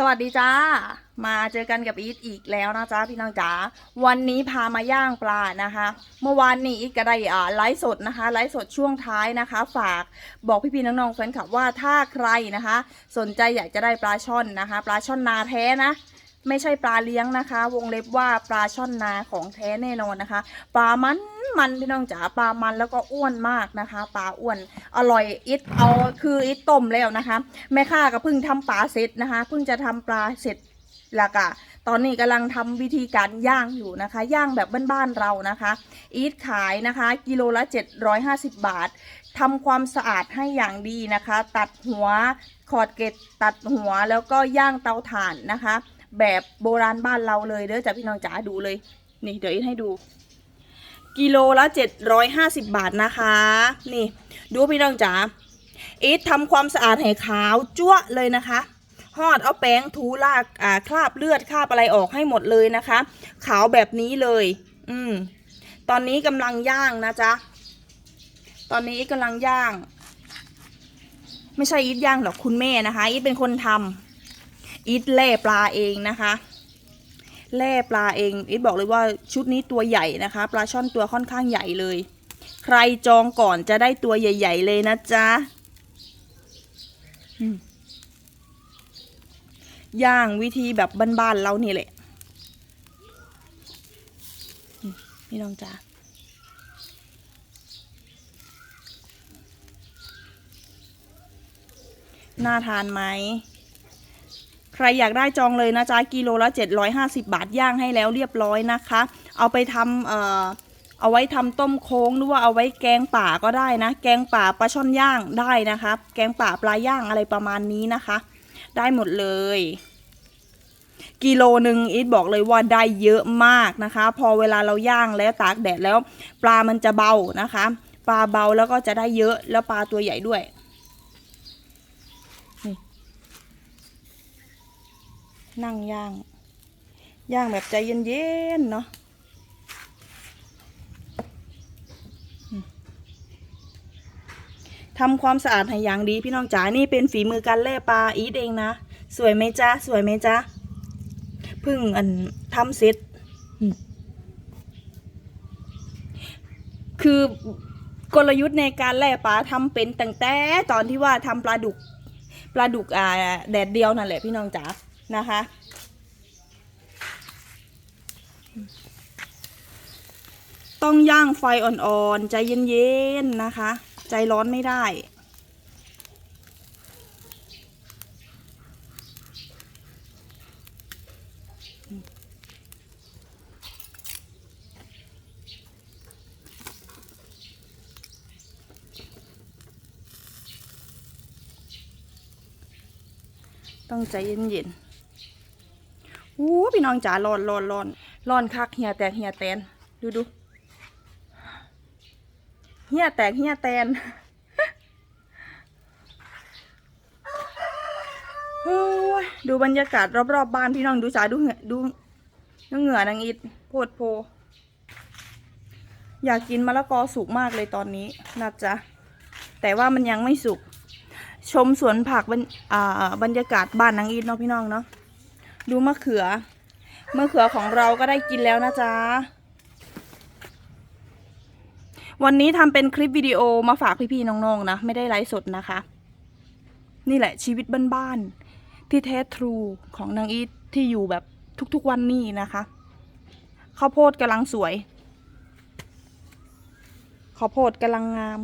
สวัสดีจ้า มาเจอกันกับอีทอีกแล้วนะจ๊ะพี่น้องจ๋า วันนี้พามาย่างปลานะคะ เมื่อวานนี้อีทก็ได้อ่าไลฟ์สดนะคะ ไลฟ์สดช่วงท้ายนะคะ ฝากบอกพี่ๆน้องๆแฟนคลับว่าถ้าใครนะคะ สนใจอยากจะได้ปลาช่อนนะคะ ปลาช่อนนาแท้นะ ไม่ใช่ปลาเลี้ยงนะคะ วงเล็บว่าปลาช่อนนาของแท้แน่นอนนะคะ ปลามันมันพี่น้องจ๋าปลามันแล้วก็อ้วนมากนะคะ ปลาอ้วนอร่อยอิทเอาคืออิทต้มแล้วนะคะ แม่ค้าก็เพิ่งทำปลาเสร็จนะคะ เพิ่งจะทำปลาเสร็จแล้วก็ตอนนี้กำลังทำวิธีการย่างอยู่นะคะ ย่างแบบบ้านๆเรานะคะอีทขายนะคะ กิโลละ 750 บาททำความสะอาดให้อย่างดีนะคะ ตัดหัวขอดเกล็ดตัดหัวแล้วก็ย่างเตาถ่านนะคะ แบบโบราณบ้านเราเลยเด้อจ้ะพี่น้องจ๋าดูเลย นี่เดี๋ยวอีทให้ดู กิโลละ 750 บาทนะคะ นี่ ดูพี่น้องจ๋าอีททำความสะอาดให้ขาวจั๊วเลยนะคะหอดเอาแป้งถูลากอ่าคราบเลือดคราบอะไรออกให้หมดเลยนะคะ ขาวแบบนี้เลย อืม ตอนนี้กำลังย่างนะจ๊ะ ตอนนี้กำลังย่าง ไม่ใช่อีทย่างหรอกคุณแม่นะคะ อีทเป็นคนทำ อีทแล่ปลาเองนะคะแล่ปลาเองอีทบอกเลยว่าชุดนี้ตัวใหญ่นะคะ ปลาช่อนตัวค่อนข้างใหญ่เลย ใครจองก่อนจะได้ตัวใหญ่ ๆ เลยนะจ๊ะย่างวิธีแบบบ้านๆเรานี่แหละนี่น้องจ๊ะน่าทานไหม ใครอยากได้จองเลยนะจ๊ะกิโลละ 750 บาทย่างให้แล้วเรียบร้อยนะคะ เอาไปทำเอ่อเอาไว้ทำต้มโค้งหรือว่าเอาไว้แกงป่าก็ได้นะ แกงป่าปลาช่อนย่างได้นะคะ แกงป่าปลาย่างอะไรประมาณนี้นะคะ ได้หมดเลย กิโลหนึ่งอีทบอกเลยว่าได้เยอะมากนะคะ พอเวลาเราย่างแล้วตากแดดแล้ว ปลามันจะเบานะคะ ปลาเบาแล้วก็จะได้เยอะแล้วปลาตัวใหญ่ด้วย นั่งย่าง ย่างแบบใจเย็นๆเนาะทำความสะอาดให้อย่างดีพี่น้องจ๋า นี่เป็นฝีมือการแล่ปลาอีทเองนะ สวยไหมจ๊ะ สวยไหมจ๊ะ เพิ่งอันทำเสร็จ คือกลยุทธ์ในการแล่ปลาทำเป็นตั้งแต่ตอนที่ว่าทำปลาดุก ปลาดุกอ่าแดดเดียวนั่นแหละพี่น้องจ๋า นะคะ ต้องย่างไฟอ่อนๆ ใจเย็นๆ นะคะ ใจร้อนไม่ได้ต้องใจเย็นๆ อ้พี่น้องจ๋าร้อนร้อนร้อนร้อนคักเหียแตกเหียแตน ดูดูเหียแตกเหียแตนโอ้ยดูบรรยากาศรอบๆบบ้านพี่น้องดูจ๋าดูเหงื่อดูดูเหงื่อนางอิดโพดโพ อยากกินมะละกอสุกมากเลยตอนนี้นะจ๊ะแต่ว่ามันยังไม่สุก ชมสวนผักบรรอ่าบรรยากาศบ้านนางอีทเนาะพี่น้องเนาะ ดูมะเขือ มะเขือของเราก็ได้กินแล้วนะจ๊ะ วันนี้ทำเป็นคลิปวิดีโอมาฝากพี่ๆน้องๆนะ ไม่ได้ไลฟ์สดนะคะ นี่แหละชีวิตบ้านๆที่แท้ทรูของนางอีทที่อยู่แบบทุกๆวันนี้นะคะข้าวโพดกำลังสวยข้าวโพดกำลังงาม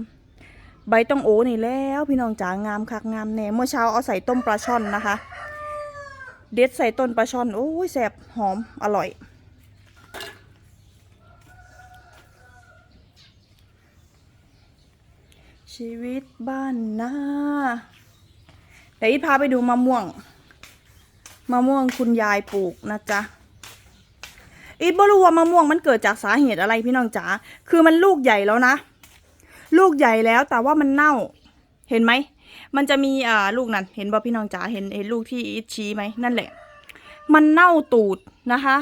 ใบต้องโอนี่แล้ว พี่น้องจ๋างามคักงามแน่เมื่อเช้าเอาใส่ต้มปลาช่อนนะคะ เด็ดใส่ต้นปลาช่อนโอ้ยแซ่บหอมอร่อย ชีวิตบ้านนาเดี๋ยวอีทพาไปดูมะม่วงมะม่วงคุณยายปลูกนะจ๊ะอีทบ่รู้ว่ามะม่วงมันเกิดจากสาเหตุอะไรพี่น้องจ๋าคือมันลูกใหญ่แล้วนะ ลูกใหญ่แล้วแต่ว่ามันเน่า เห็นไหม มันจะมีอ่าลูกนั้นเห็นบ่พี่น้องจ๋าเห็นเห็นลูกที่อีทชี้ไหมนั่นแหละ มันเน่าตูดนะคะ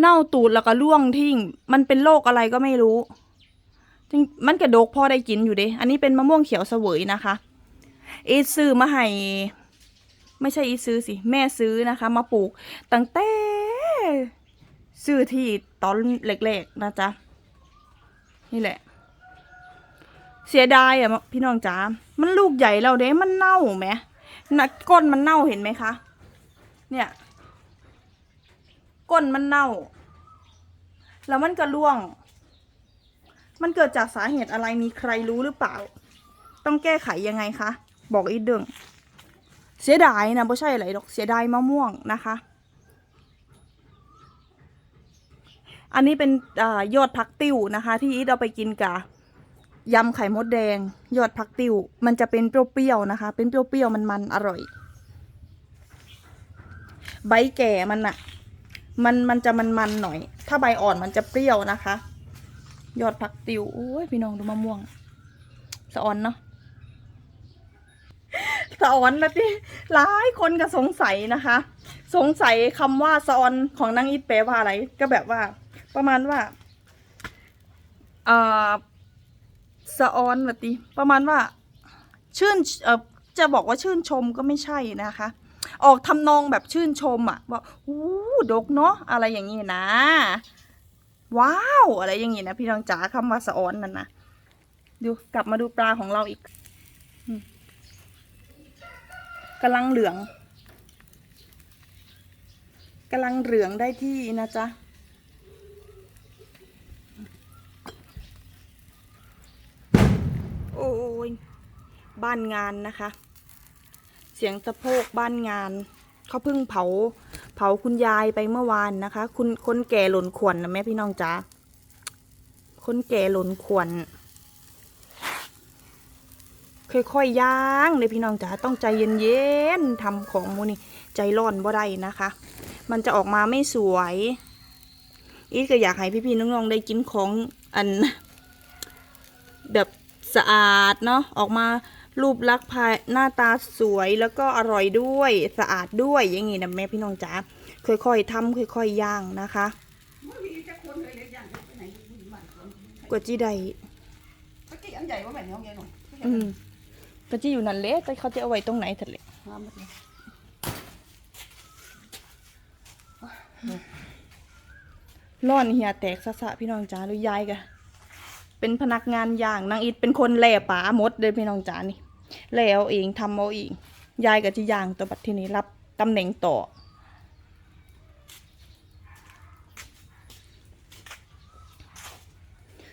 เน่าตูดแล้วก็ร่วงทิ้ง มันเป็นโรคอะไรก็ไม่รู้จริงมันกระดกพอได้กินอยู่เด้อันนี้เป็นมะม่วงเขียวเสวยนะคะอีซื้อมาให้ไม่ใช่อีซื้อสิ แม่ซื้อนะคะ มาปลูกตั้งแต่ซื้อที่ตอนเล็กๆนะจ๊ะนี่แหละ เสียดายอะพี่น้องจ๋า มันลูกใหญ่แล้วเด้ มันเน่าไหมนะก้นมันเน่าเห็นไหมคะ เนี่ย ก้นมันเน่า แล้วมันก็ร่วง มันเกิดจากสาเหตุอะไรมีใครรู้หรือเปล่า ต้องแก้ไขยังไงคะ บอกอีกเดึงเสียดายนะไม่ใช่อะไรหรอกเสียดายมะม่วงนะคะ อันนี้เป็นอยอดพักติ้วนะคะ ที่อีทเอาไปกินกับ ยำไข่มดแดง ยอดพักติวมันจะเป็นเปรี้ยวๆนะคะ เป็นเปรี้ยวๆมันๆอร่อย ใบแก่มันอะมันมันจะมันๆหน่อย ถ้าใบอ่อนมันจะเปรี้ยวนะคะ ยอดพักติวโอ้ยพี่น้องดูมะม่วงสะออนเนาะสะออนนะที่หลายคนก็สงสัยนะคะ สงสัยคำว่าสะออนของนางอีทแปลว่าอะไร ก็แบบว่า ประมาณว่าเอ่อ สะออนแบบนี้ประมาณว่าชื่นเออจะบอกว่าชื่นชมก็ไม่ใช่นะคะ ออกทำนองแบบชื่นชมอะว่าอู้ดกเนาะอะไรอย่างนี้นะ ว้าวอะไรอย่างนี้นะพี่น้องจ๋าคำว่าสะออนนั่นนะดูกลับมาดูปลาของเราอีกกำลังเหลืองกำลังเหลืองได้ที่นะจ๊ะ โอ้ ยบ้านงานนะคะ เสียงสะโพกบ้านงานเขาเพิ่งเผา เผาคุณยายไปเมื่อวานนะคะ คุณคนแก่หล่นขวนนะแม่พี่น้องจ๋าคนแก่หล่นขวนค่อยๆย่างเลยพี่น้องจ๋าต้องใจเย็นๆทำของมูนี่ใจร้อนบ่ได้นะคะ มันจะออกมาไม่สวย อีทก็อยากให้พี่ๆน้องๆได้กินของอัน แบบ สะอาดเนาะออกมารูปลักษณ์ภายหน้าตาสวยแล้วก็อร่อยด้วยสะอาดด้วยอย่างงี้นะแม่พี่น้องจ๋าค่อยๆทำค่อยๆย่างนะคะกว่าจีได้ตะกี้อันใหญ่ว่าแบบนี้เอาใหญ่หน่อยอืมก็จีอยู่นั่นแหละแต่เขาจะเอาไว้ตรงไหนถัดเลยห้ามหมดเลยร้อนเหียแตกสะสะพี่น้องจ๋าหรือยายกะ เป็นพนักงานย่างนางอิดเป็นคนแหล่ป๋าหมดเลยพี่น้องจ๋านี่แล่เอาเองทำเอาเองยายกับจีย่างตัวบัดทีนี้รับตำแหน่งต่อ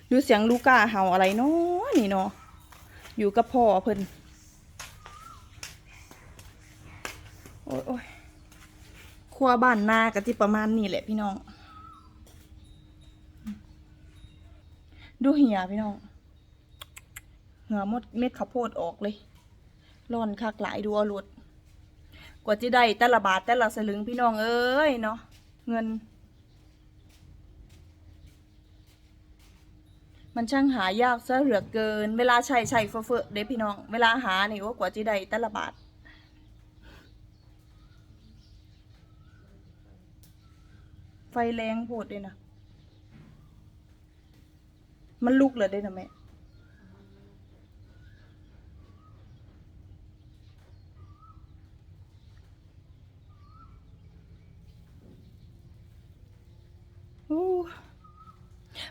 ดูเสียงลูก้าเห่าอะไรเนาะนี่เนาะอยู่กับพ่อเพิ่นโอ้ยโอ้ยครัวบ้านนากะที่ประมาณนี้แหละพี่น้อง เหี่ยพี่น้องเหงือมดเม็ดข้าวโพดออกเลยร้อนคักหลายดูเอาหลุด กว่าจะได้แต่ละบาทแต่ละสลึงพี่น้องเอ้ยเนาะเงิน มันช่างหายากซะเหลือเกิน เวลาใช้ใช้เฟ้อเด้พี่น้อง เวลาหานี่ว่ากว่าจะได้แต่ละบาทไฟแรงโพดเลยนะ มันลุกเลยได้นะแม่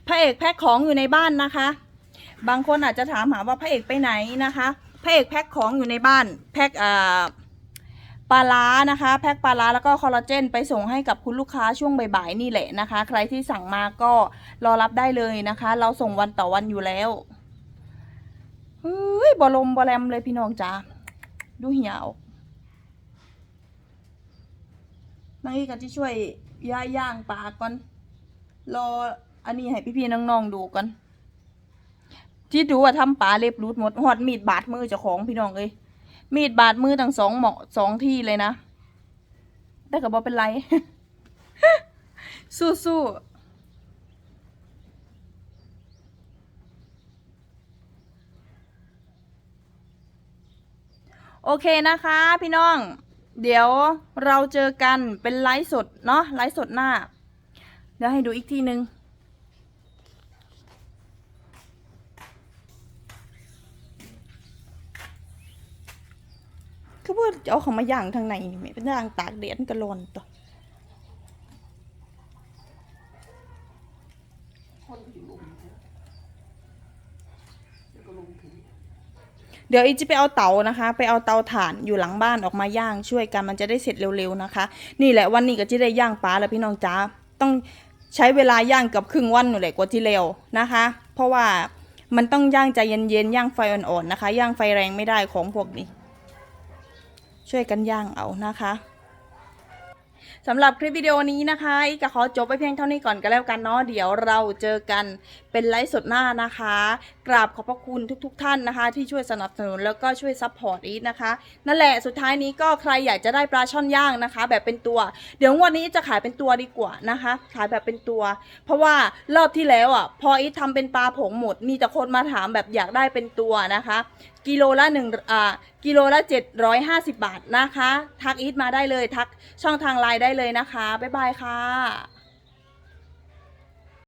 พระเอกแพ็คของอยู่ในบ้านนะคะ บางคนอาจจะถามหาว่าพระเอกไปไหนนะคะ พระเอกแพ็คของอยู่ในบ้าน แพ็คอ่า ปลาล้านะคะ แพ็คปลาล้าแล้วก็คอลลาเจน ไปส่งให้กับคุณลูกค้าช่วงบ่ายๆนี่แหละนะคะ ใครที่สั่งมาก็รอรับได้เลยนะคะ เราส่งวันต่อวันอยู่แล้วเฮ้ยบอลมบอแรมเลยพี่น้องจ๋าดูเหี่ยวนางอีกันที่ช่วยย่าย่างปลาก่อน รออันนี้ให้พี่ๆน้องๆดูกันที่ดูว่าทำปลาเล็บรูดหมดหอดมีดบาดมือเจ้าของพี่น้องเอ้ย มีดบาดมือทั้งสองเหมาะสองที่เลยนะ แต่ก็บอเป็นไร สู้ๆโอเคนะคะพี่น้อง เดี๋ยวเราเจอกันเป็นไลฟ์สดเนาะไลฟ์สดหน้า เดี๋ยวให้ดูอีกทีนึง คือผู้ ว่าเอาเขามาย่างทางในไม่เป็นย่างตากแดดมันกระลอนตัวคนก็อเดี๋ยวอีจะไปเอาเตานะคะ ไปเอาเตาถ่านอยู่หลังบ้านออกมาย่างช่วยกันมันจะได้เสร็จเร็วๆนะคะ นี่แหละวันนี้ก็จะได้ย่างปลาแล้วพี่น้องจ้าต้องใช้เวลาย่างเกับครึ่งวันหนูแหละกว่าที่เร็วนะคะ เพราะว่ามันต้องย่างใจเย็นๆย่างไฟอ่อนๆนะคะ ย่างไฟแรงไม่ได้ของพวกนี้ ช่วยกันย่างเอานะคะสำหรับคลิปวิดีโอนี้นะคะอีกก็ขอจบไปเพียงเท่านี้ก่อนก็แล้วกันเนาะเดี๋ยวเราเจอกันเป็นไลฟ์สดหน้านะคะ กราบขอบพระคุณทุกๆท่านนะคะ ที่ช่วยสนับสนุนแล้วก็ช่วยซัพพอร์ตอีทนะคะ นั่นแหละสุดท้ายนี้ก็ใครอยากจะได้ปลาช่อนย่างนะคะ แบบเป็นตัว เดี๋ยววันนี้จะขายเป็นตัวดีกว่านะคะ ขายแบบเป็นตัว เพราะว่ารอบที่แล้วอะพออีททำเป็นปลาผงหมดมีแต่คนมาถามแบบอยากได้เป็นตัวนะคะ กิโลละหนึ่งอ่ากิโลละเจ็ดร้อยห้าสิบบาทนะคะ ทักอีทมาได้เลย ทักช่องทางไลน์ได้เลยนะคะ บ๊ายบายค่ะ